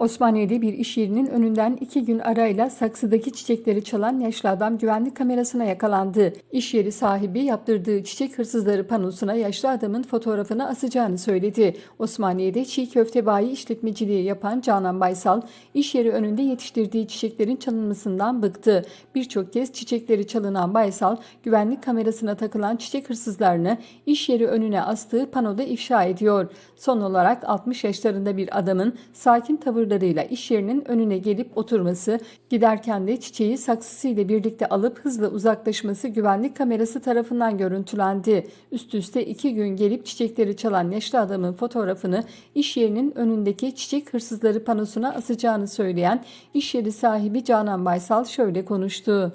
Osmaniye'de bir iş yerinin önünden iki gün arayla saksıdaki çiçekleri çalan yaşlı adam güvenlik kamerasına yakalandı. İş yeri sahibi yaptırdığı çiçek hırsızları panosuna yaşlı adamın fotoğrafını asacağını söyledi. Osmaniye'de çiğ köfte bayi işletmeciliği yapan Canan Baysal, iş yeri önünde yetiştirdiği çiçeklerin çalınmasından bıktı. Birçok kez çiçekleri çalınan Baysal, güvenlik kamerasına takılan çiçek hırsızlarını iş yeri önüne astığı panoda ifşa ediyor. Son olarak 60 yaşlarında bir adamın sakin tavırlarıyla iş yerinin önüne gelip oturması, giderken de çiçeği saksısıyla birlikte alıp hızla uzaklaşması güvenlik kamerası tarafından görüntülendi. Üst üste iki gün gelip çiçekleri çalan yaşlı adamın fotoğrafını iş yerinin önündeki çiçek hırsızları panosuna asacağını söyleyen iş yeri sahibi Canan Baysal şöyle konuştu.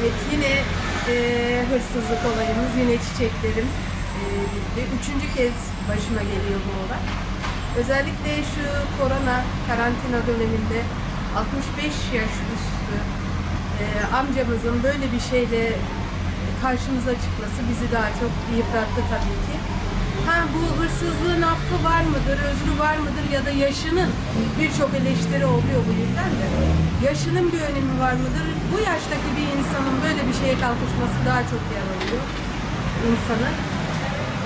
Evet yine e, hırsızlık olayımız, yine çiçeklerim e. Üçüncü kez başıma geliyor bu olay. Özellikle şu korona karantina döneminde 65 yaş üstü e, amcamızın böyle bir şeyle karşımıza çıkması bizi daha çok yıprattı tabii ki. Ha bu hırsızlığın affı var mıdır, özrü var mıdır ya da yaşının birçok eleştiri oluyor bu yüzden de. Yaşının bir önemi var mıdır? Bu yaştaki bir insanın böyle bir şeye kalkışması daha çok yaralıyor insanı.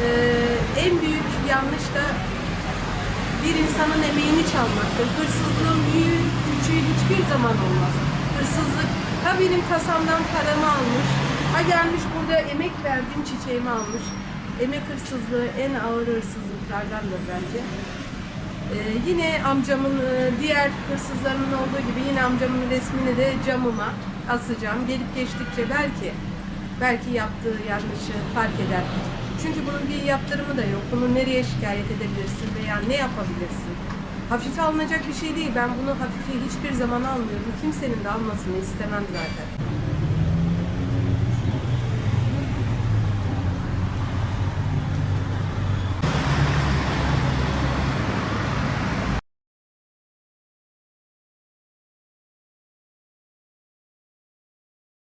Ee, en büyük yanlış da bir insanın emeğini çalmaktır. Hırsızlığın büyüğü, küçüğü hiçbir zaman olmaz. Hırsızlık, ha benim kasamdan paramı almış, ha gelmiş burada emek verdiğim çiçeğimi almış. Emek hırsızlığı en ağır hırsızlıklardandır bence. Ee, yine amcamın, e, diğer hırsızlarımın olduğu gibi yine amcamın resmini de camıma asacağım. Gelip geçtikçe belki, belki yaptığı yanlışı fark eder. Çünkü bunun bir yaptırımı da yok. Bunu nereye şikayet edebilirsin veya ne yapabilirsin? Hafife alınacak bir şey değil. Ben bunu hafife hiçbir zaman almıyorum. Kimsenin de almasını istemem zaten.